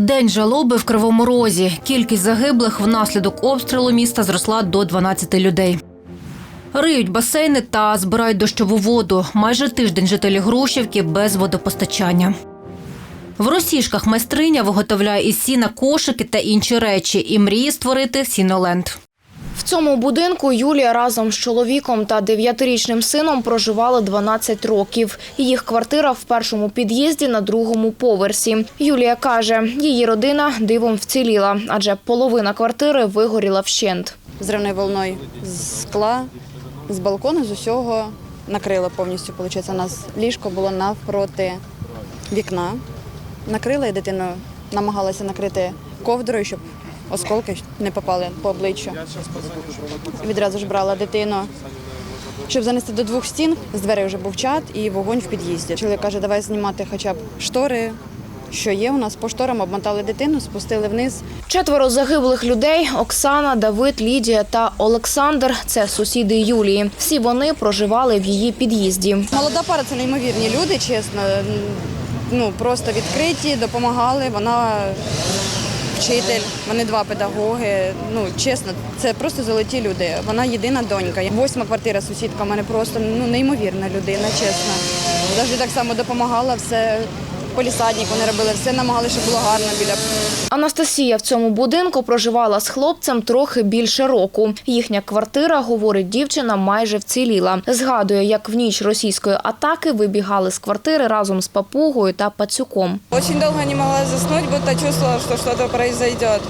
День жалоби в Кривому Розі. Кількість загиблих внаслідок обстрілу міста зросла до 12 людей. Риють басейни та збирають дощову воду. Майже тиждень жителі Грушівки без водопостачання. В Росішках майстриня виготовляє із сіна кошики та інші речі і мріє створити сіноленд. В цьому будинку Юлія разом з чоловіком та дев'ятирічним сином проживали 12 років. Їх квартира в першому під'їзді на другому поверсі. Юлія каже, її родина дивом вціліла, адже половина квартири вигоріла вщент. зривною волною з скла, з балкону, з усього накрило повністю. Виходить, у нас ліжко було навпроти вікна. Накрила і дитину намагалася накрити ковдрою, щоб осколки не попали по обличчю. Відразу ж брала дитину. Щоб занести до двох стін, з дверей вже був чат і вогонь в під'їзді. Чоловік каже, давай знімати хоча б штори, що є у нас. По шторам обмотали дитину, спустили вниз. Четверо загиблих людей Оксана, Давид, Лідія та Олександр це сусіди Юлії. Всі вони проживали в її під'їзді. Молода пара це неймовірні люди, чесно. Ну просто відкриті, допомагали. Вона вчитель, вони два педагоги. Ну чесно, це просто золоті люди. Вона єдина донька. Восьма квартира сусідка. в мене просто ну неймовірна людина, чесно. Завжди так само допомагала, все полісадник вони робили, все намагалися, щоб було гарно біля Анастасія в цьому будинку проживала з хлопцем трохи більше року. Їхня квартира, говорить дівчина, майже вціліла. Згадує, як в ніч російської атаки вибігали з квартири разом з папугою та пацюком. Очень довго не могла заснуть, бо та чувствувала, що щось произойдет.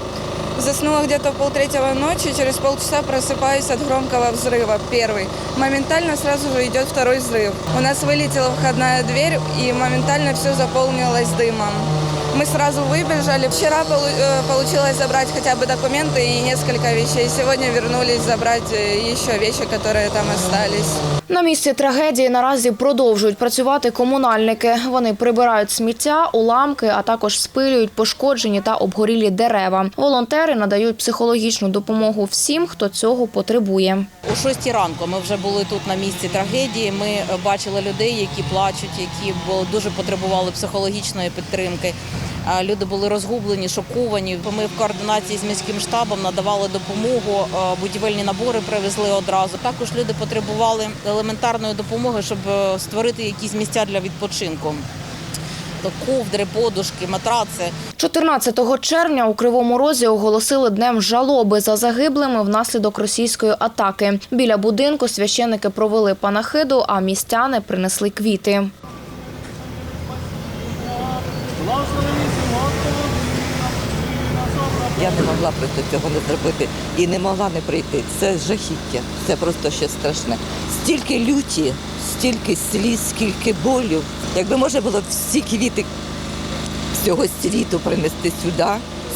Заснула где-то в полтретьего ночи, через полчаса просыпаюсь от громкого взрыва, первый. Моментально сразу же идет второй взрыв. У нас вылетела входная дверь, и моментально все заполнилось дымом. Мы сразу выбежали. Вчера полу- э, получилось забрать хотя бы документы и несколько вещей. Сегодня вернулись забрать э, еще вещи, которые там остались. На місці трагедії наразі продовжують працювати комунальники. Вони прибирають сміття, уламки, а також спилюють пошкоджені та обгорілі дерева. Волонтери надають психологічну допомогу всім, хто цього потребує. О 6 ранку ми вже були тут на місці трагедії. Ми бачили людей, які плачуть, які дуже потребували психологічної підтримки. Люди були розгублені, шоковані. Ми в координації з міським штабом надавали допомогу, е, будівельні набори привезли одразу. Також люди потребували елементарної допомоги, щоб е, створити якісь місця для відпочинку. Ковдри, подушки, матраци. 14 червня у Кривому Розі оголосили днем жалоби за загиблими внаслідок російської атаки. Біля будинку священики провели панахиду, а містяни принесли квіти. Я не могла просто цього не зробити і не могла не прийти. Це жахіття, це просто ще страшне. Стільки люті, стільки сліз, скільки болю. Якби можна було всі квіти всього світу принести сюди,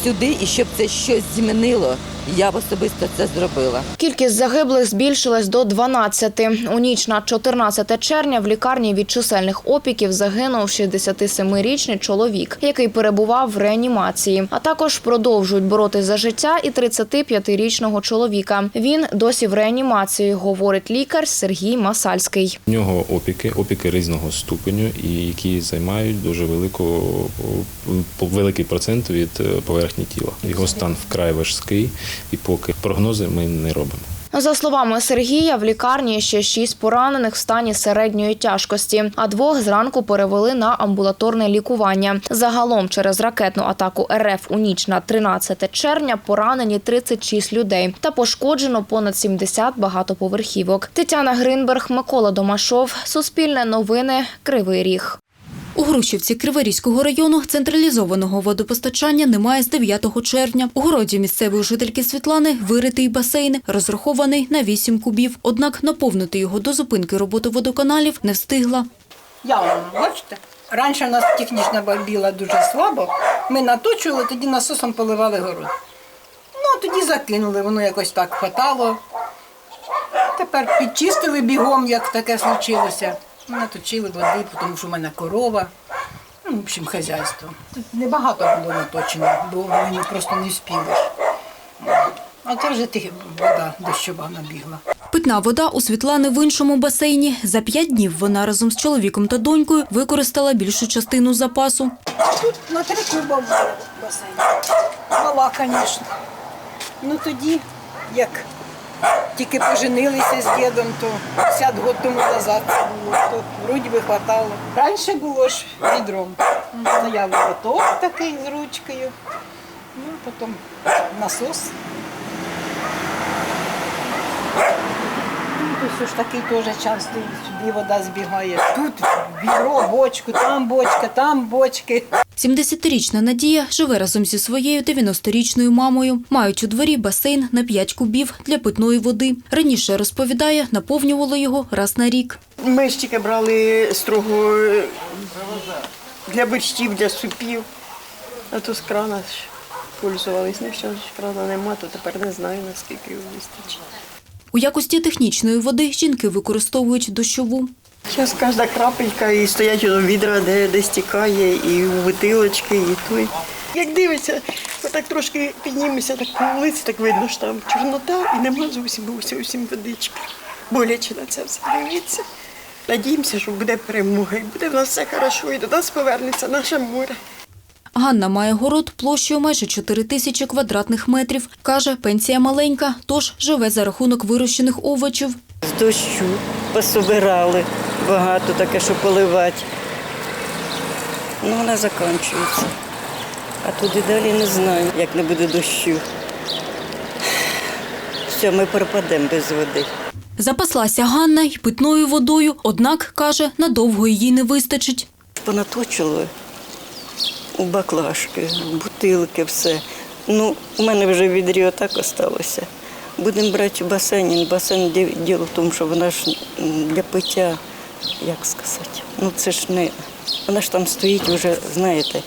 сюди, і щоб це щось змінило, я б особисто це зробила. Кількість загиблих збільшилась до 12. У ніч на 14 червня в лікарні від чисельних опіків загинув 67-річний чоловік, який перебував в реанімації. А також продовжують боротись за життя і 35-річного чоловіка. Він досі в реанімації, говорить лікар Сергій Масальський. У нього опіки, опіки різного ступеню, і які займають дуже велику, великий процент від е, поверхні тіла. Його стан вкрай важкий, і поки прогнози ми не робимо. За словами Сергія, в лікарні ще шість поранених в стані середньої тяжкості, а двох зранку перевели на амбулаторне лікування. Загалом через ракетну атаку РФ у ніч на 13 червня поранені 36 людей та пошкоджено понад 70 багатоповерхівок. Тетяна Гринберг, Микола Домашов, Суспільне новини, Кривий Ріг. У Грушівці Криворізького району централізованого водопостачання немає з 9 червня. У городі місцевої жительки Світлани виритий басейн, розрахований на 8 кубів. Однак наповнити його до зупинки роботи водоканалів не встигла. Яму, бачите? Раніше нас технічна бомбіла дуже слабо. Ми наточували, тоді насосом поливали город. Ну, тоді закинули, воно якось так хватало. Тепер підчистили бігом, як таке случилося. Наточили води, тому що в мене корова. Ну, в общем, хазяйство. Тут небагато було наточено, бо мені просто не вспіли. А це вже тих- вода дощова набігла. Питна вода у Світлани в іншому басейні. За п'ять днів вона разом з чоловіком та донькою використала більшу частину запасу. Тут на три куба басейні. Мала, звісно. Ну тоді, як тільки поженилися з дідом, то 50 років тому назад це було, то вроді би хватало. Раніше було ж відром. Стояв лоток такий з ручкою, ну потім насос. Тут ось ж такий теж часто сюди вода збігає. Тут відро, бочку, там бочка, там бочки. 70-річна Надія живе разом зі своєю 90-річною мамою. Мають у дворі басейн на 5 кубів для питної води. Раніше розповідає, наповнювали його раз на рік. Ми ж тільки брали строго для борщів, для супів, а то з крана ж пользувались. Ну, зараз ж крана нема, то тепер не знаю, наскільки його вистачить. У якості технічної води жінки використовують дощову. Зараз кожна крапелька і стоять воно відра, де, де стікає, і у бутилочки, і той. Як дивиться, отак трошки піднімемося так по вулиці, так видно, що там чорнота і нема зовсім зовсім водички. Боляче на це все дивиться. Надіємося, що буде перемога, і буде в нас все хорошо, і до нас повернеться наше море. Ганна має город площею майже 4 тисячі квадратних метрів. Каже, пенсія маленька, тож живе за рахунок вирощених овочів. З дощу пособирали багато таке, що поливати. Ну, вона закінчується. А туди далі не знаю, як не буде дощу. Все, ми пропадемо без води. Запаслася Ганна й питною водою, однак, каже, надовго її не вистачить. Понаточили у баклажки, бутилки, все. Ну, у мене вже відрі отак осталося. Будемо брати басейн. Басейн діло в тому, що вона ж для пиття, як сказати, ну це ж не. Вона ж там стоїть вже, знаєте.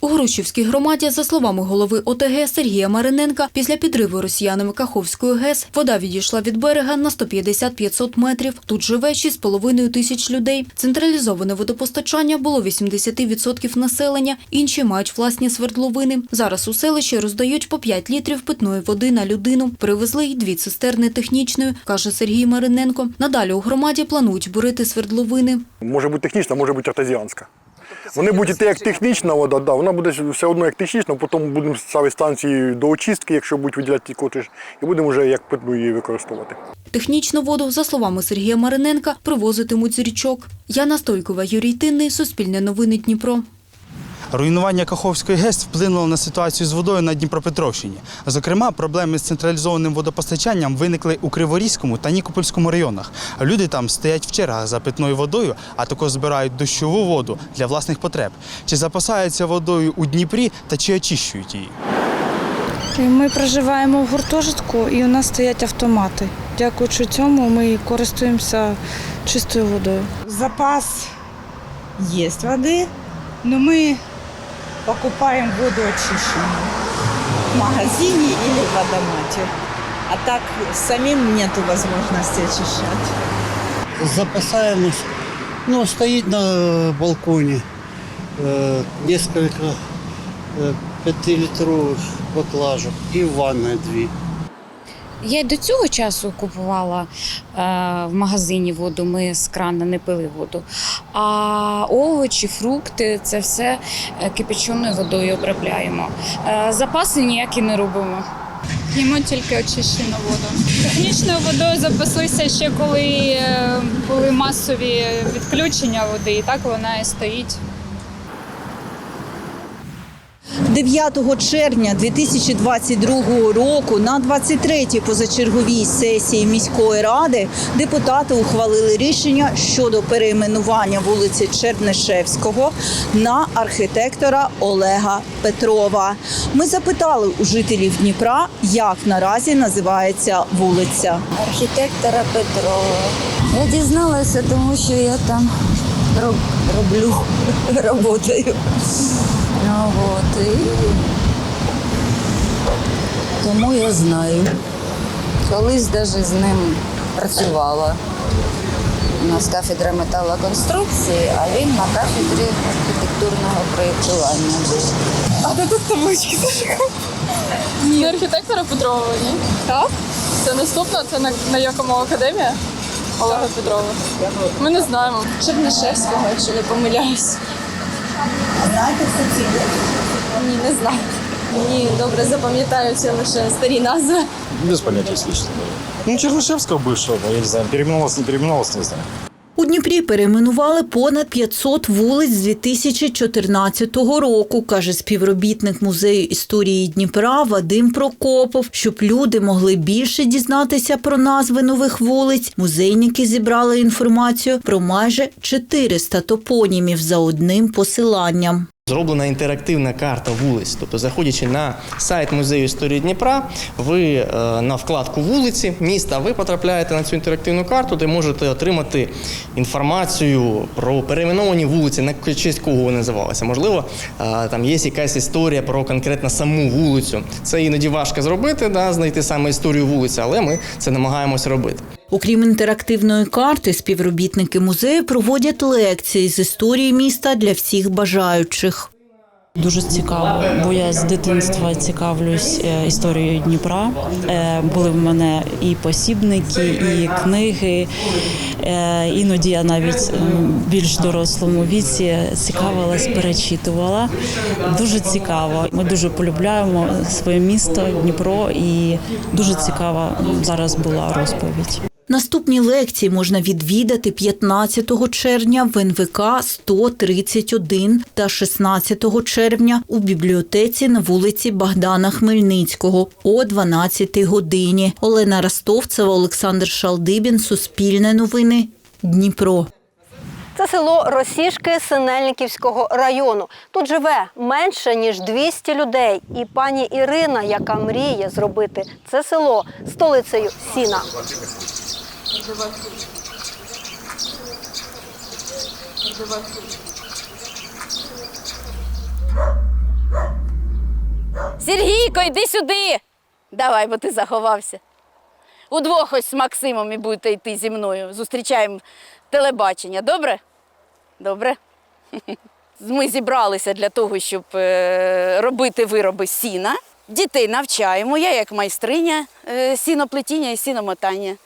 У Грушівській громаді, за словами голови ОТГ Сергія Мариненка, після підриву росіянами Каховської ГЕС вода відійшла від берега на 150-500 метрів. Тут живе 6,5 тисяч людей. Централізоване водопостачання було 80% населення, інші мають власні свердловини. Зараз у селищі роздають по 5 літрів питної води на людину. Привезли й дві цистерни технічної, каже Сергій Мариненко. Надалі у громаді планують бурити свердловини. Може бути технічна, може бути артезіанська. Вони будуть йти як технічна вода, да, вона буде все одно як технічна, потім будемо ставити станції до очистки, якщо будуть виділяти коти, і будемо вже як питну її використовувати. Технічну воду, за словами Сергія Мариненка, привозитимуть з річок. Яна Стойкова, Юрій Тинний, Суспільне новини Дніпро. Руйнування Каховської ГЕС вплинуло на ситуацію з водою на Дніпропетровщині. Зокрема, проблеми з централізованим водопостачанням виникли у Криворізькому та Нікопольському районах. Люди там стоять в чергах за питною водою, а також збирають дощову воду для власних потреб. Чи запасаються водою у Дніпрі та чи очищують її? Ми проживаємо в гуртожитку і у нас стоять автомати. Дякуючи цьому, ми користуємося чистою водою. Запас есть воды, но мы покупаем воду очищенную в магазине или в водомате. А так самим нету возможности очищать. Запасаемся. Ну, стоит на балконе э, несколько э, пятилитровых баклажек и в ванной две. Я й до цього часу купувала е, в магазині воду, ми з крана не пили воду. А овочі, фрукти це все е, кипяченою водою обробляємо. Е, запаси ніякі не робимо. П'ємо тільки очищену воду. Технічною водою запаслися ще коли е, були масові відключення води, і так вона і стоїть. 9 червня 2022 року на 23-й позачерговій сесії міської ради депутати ухвалили рішення щодо перейменування вулиці Чернишевського на архітектора Олега Петрова. Ми запитали у жителів Дніпра, як наразі називається вулиця. Архітектора Петрова. Я дізналася, тому що я там роблю, роботаю. Ну, от, і... Тому я знаю. Колись навіть з ним працювала. У нас кафедра металоконструкції, а він на кафедрі архітектурного проєктування. А де тут таблички? Ні. Не архітектора Петрова, ні? Так? Це наступна, це на, на якому академія? Олега Петрова. Ми не знаємо. Чернишевського, якщо не помиляюсь. Знаєте, хто це? Ні, не знаю. Мені добре запам'ятаються лише старі назви. Без понятия, если честно. Ну, Чернышевского бывшего, я не знаю, переименовался, не переименовался, не знаю. У Дніпрі перейменували понад 500 вулиць з 2014 року, каже співробітник музею історії Дніпра Вадим Прокопов. Щоб люди могли більше дізнатися про назви нових вулиць, музейники зібрали інформацію про майже 400 топонімів за одним посиланням. Зроблена інтерактивна карта вулиць. Тобто, заходячи на сайт музею історії Дніпра, ви е, на вкладку вулиці міста, ви потрапляєте на цю інтерактивну карту, де можете отримати інформацію про перейменовані вулиці, на честь кого вони називалися. Можливо, е, там є якась історія про конкретно саму вулицю. Це іноді важко зробити, да, знайти саме історію вулиці, але ми це намагаємось робити. Окрім інтерактивної карти, співробітники музею проводять лекції з історії міста для всіх бажаючих. Дуже цікаво, бо я з дитинства цікавлюсь е, історією Дніпра. Е, Були в мене і посібники, і книги. Е, Іноді я навіть більш дорослому віці цікавилась, перечитувала. Дуже цікаво. Ми дуже полюбляємо своє місто, Дніпро, і дуже цікава зараз була розповідь. Наступні лекції можна відвідати 15 червня в НВК 131 та 16 червня у бібліотеці на вулиці Богдана Хмельницького о 12 годині. Олена Ростовцева, Олександр Шалдибін, Суспільне новини, Дніпро. Це село Росішки Синельниківського району. Тут живе менше ніж 200 людей. І пані Ірина, яка мріє зробити це село столицею сіна. Сергійко, йди сюди. Давай, бо ти заховався. Удвох ось з Максимом і будете йти зі мною. Зустрічаємо телебачення. Добре? Добре. Ми зібралися для того, щоб е, робити вироби сіна. Дітей навчаємо. Я як майстриня е, сіноплетіння і сіномотання.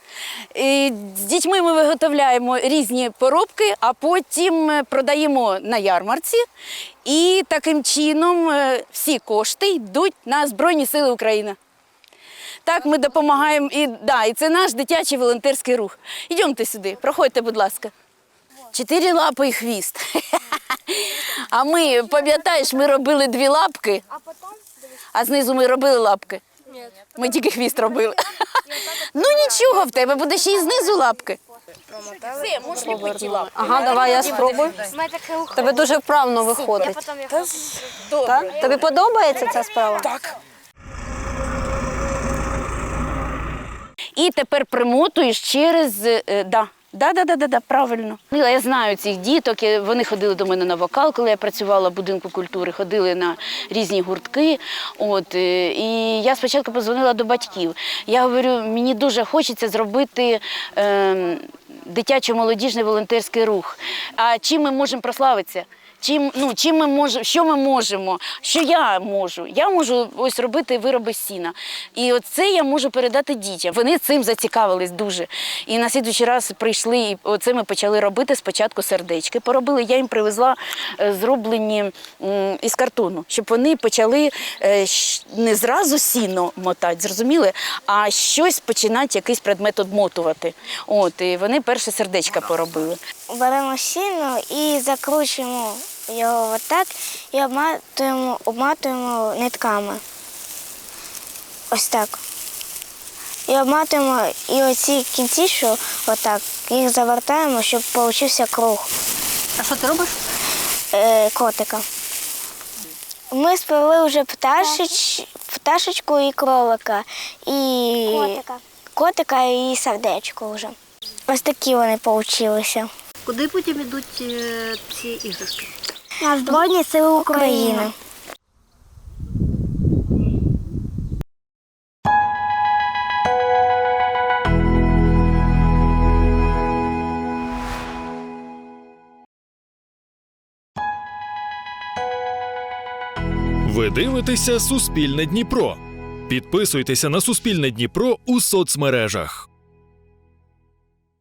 І з дітьми ми виготовляємо різні поробки, а потім е, продаємо на ярмарці. І таким чином е, всі кошти йдуть на Збройні Сили України. Так, ми допомагаємо і, да, і це наш дитячий волонтерський рух. Йдемте сюди, проходьте, будь ласка. Чотири лапи і хвіст. А ми, пам'ятаєш, ми робили дві лапки, а знизу ми робили лапки. Ні. Ми тільки хвіст робили. Ну нічого, в тебе буде ще й знизу лапки. Все, можеш ліпити лапки. Ага, давай я спробую. Тебе дуже вправно виходить. Так? Тобі подобається ця справа? Так. І тепер примотуєш через. е, Да. Да, да, да, да, да, правильно. Я знаю цих діток. Вони ходили до мене на вокал, коли я працювала в будинку культури, ходили на різні гуртки. От е, і я спочатку позвонила до батьків. Я говорю, мені дуже хочеться зробити. Е, Дитячо-молодіжний волонтерський рух. А чим ми можемо прославитися? Чим, ну, чим ми можемо, що ми можемо, що я можу? Я можу ось робити вироби сіна. І от це я можу передати дітям. Вони цим зацікавились дуже. І на слідуючий раз прийшли, і оце ми почали робити спочатку сердечки. Поробили, я їм привезла е, зроблені із картону, щоб вони почали е, не зразу сіно мотати, зрозуміли, а щось починати, якийсь предмет обмотувати. От, і вони перше сердечка поробили. Беремо сіно і закручуємо його отак і обматуємо, обматуємо нитками. Ось так. І обматуємо і оці кінці, що отак, їх завертаємо, щоб вийшов круг. А що ти робиш? Е, котика. Ми сплели вже пташеч, пташечку і кролика, і котика. котика і сердечко вже. Ось такі вони получилися. Куди потім йдуть е, ці іграшки? На Збройні сили України. Ви дивитеся Суспільне Дніпро. Підписуйтеся на Суспільне Дніпро у соцмережах.